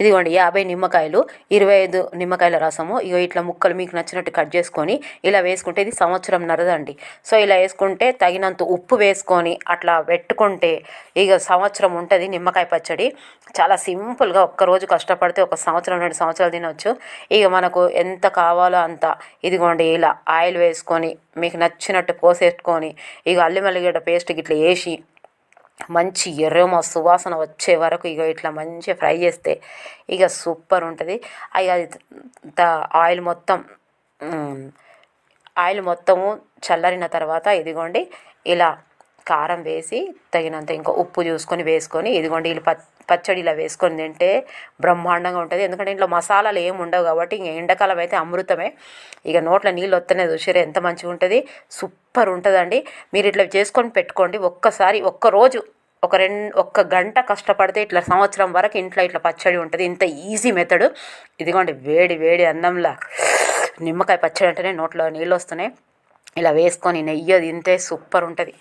ఇదిగోండి యాభై నిమ్మకాయలు ఇరవై ఐదు నిమ్మకాయల రసము. ఇగో ఇట్లా ముక్కలు మీకు నచ్చినట్టు కట్ చేసుకొని ఇలా వేసుకుంటే ఇది సంవత్సరం నరదండి. సో ఇలా వేసుకుంటే తగినంత ఉప్పు వేసుకొని అట్లా పెట్టుకుంటే ఇక సంవత్సరం ఉంటుంది నిమ్మకాయ పచ్చడి. చాలా సింపుల్గా ఒక్కరోజు కష్టపడితే ఒక సంవత్సరం రెండు సంవత్సరాలు తినవచ్చు ఇక మనకు ఎంత కావాలో అంత ఇదిగోండి ఇలా ఆయిల్ వేసుకొని మీకు నచ్చినట్టు పోసేసుకొని ఇక అల్లి మల్లిగడ్డ పేస్ట్ ఇట్లా వేసి మంచి ఎర్రమ సువాసన వచ్చే వరకు ఇక ఇట్లా మంచిగా ఫ్రై చేస్తే ఇక సూపర్ ఉంటుంది. ఇక అది ఆయిల్ మొత్తం ఆయిల్ మొత్తము చల్లరిన తర్వాత ఇదిగోండి ఇలా కారం వేసి తగినంత ఇంకా ఉప్పు చూసుకొని వేసుకొని ఇదిగోండి వీళ్ళు ప పచ్చడి ఇలా వేసుకొని తింటే బ్రహ్మాండంగా ఉంటుంది. ఎందుకంటే ఇంట్లో మసాలాలు ఏమి ఉండవు కాబట్టి ఇంక ఎండాకాలం అయితే అమృతమే. ఇక నోట్లో నీళ్ళు వస్తేనే చూసారు ఎంత మంచిగా ఉంటుంది. సూపర్ ఉంటుందండి. మీరు ఇట్లా చేసుకొని పెట్టుకోండి. ఒక్కసారి ఒక్క రోజు ఒక రెండు ఒక్క గంట కష్టపడితే ఇట్లా సంవత్సరం వరకు ఇంట్లో ఇట్లా పచ్చడి ఉంటుంది. ఇంత ఈజీ మెథడ్. ఇదిగోండి వేడి వేడి అన్నంలా నిమ్మకాయ పచ్చడి అంటేనే నోట్లో నీళ్ళు వస్తున్నాయి. ఇలా వేసుకొని నెయ్యి తింటే సూపర్ ఉంటుంది.